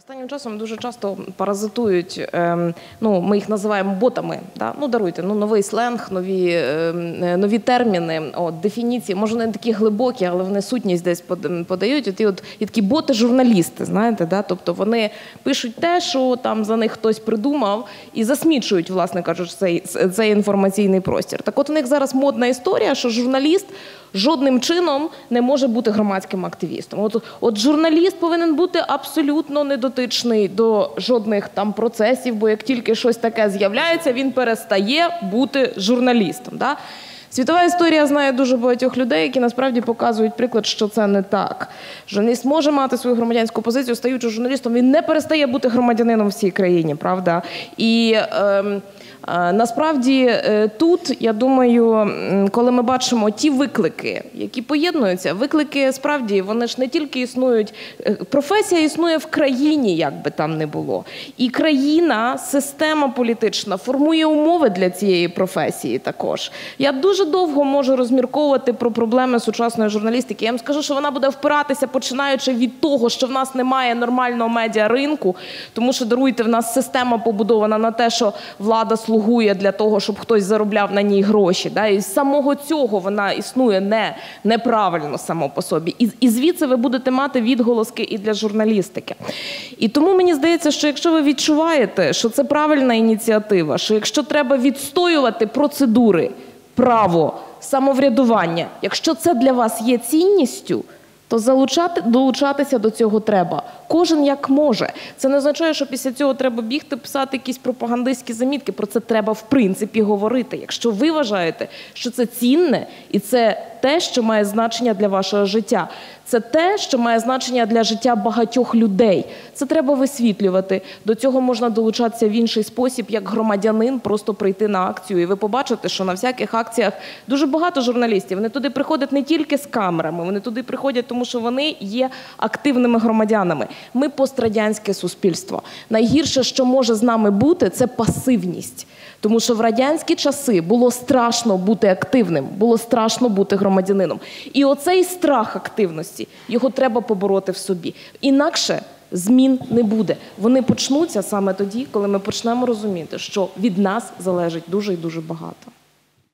Останнім часом дуже часто паразитують, ем, ну ми їх називаємо ботами. Да? Ну даруйте, ну новий сленг, нові, ем, е, нові терміни, от, дефініції. Може, не такі глибокі, але вони сутність десь подають. От, і от і такі боти-журналісти, знаєте, да? тобто вони пишуть те, що там за них хтось придумав, і засмічують, власне кажучи, цей, цей інформаційний простір. Так, от у них зараз модна історія, що журналіст. Жодним чином не може бути громадським активістом. От, от журналіст повинен бути абсолютно недотичний до жодних там процесів, бо як тільки щось таке з'являється, він перестає бути журналістом. Да? Світова історія знає дуже багатьох людей, які насправді показують приклад, що це не так. Журналіст може мати свою громадянську позицію, стаючи журналістом, він не перестає бути громадянином в цій країні, правда? І ем, насправді е, тут я думаю, коли ми бачимо ті виклики, які поєднуються, виклики справді вони ж не тільки існують. е, Професія існує в країні, як би там не було. І країна, система політична формує умови для цієї професії також. Я дуже довго можу розмірковувати про проблеми сучасної журналістики. Я вам скажу, що вона буде впиратися, починаючи від того, що в нас немає нормального медіаринку, тому що даруйте, в нас система побудована на те, що влада слугує для того, щоб хтось заробляв на ній гроші. Да? І з самого цього вона існує не, неправильно само по собі. І, і звідси ви будете мати відголоски і для журналістики. І тому мені здається, що якщо ви відчуваєте, що це правильна ініціатива, що якщо треба відстоювати процедури, право, самоврядування, якщо це для вас є цінністю, то залучати, долучатися до цього треба. Кожен як може. Це не означає, що після цього треба бігти, писати якісь пропагандистські замітки. Про це треба в принципі говорити. Якщо ви вважаєте, що це цінне і це те, що має значення для вашого життя. Це те, що має значення для життя багатьох людей. Це треба висвітлювати. До цього можна долучатися в інший спосіб, як громадянин, просто прийти на акцію. І ви побачите, що на всяких акціях дуже багато журналістів. Вони туди приходять не тільки з камерами, вони туди приходять, тому що вони є активними громадянами. Ми пострадянське суспільство. Найгірше, що може з нами бути, це пасивність. Тому що в радянські часи було страшно бути активним, було страшно бути громадянином. І оцей страх активності його треба побороти в собі. Інакше змін не буде. Вони почнуться саме тоді, коли ми почнемо розуміти, що від нас залежить дуже і дуже багато.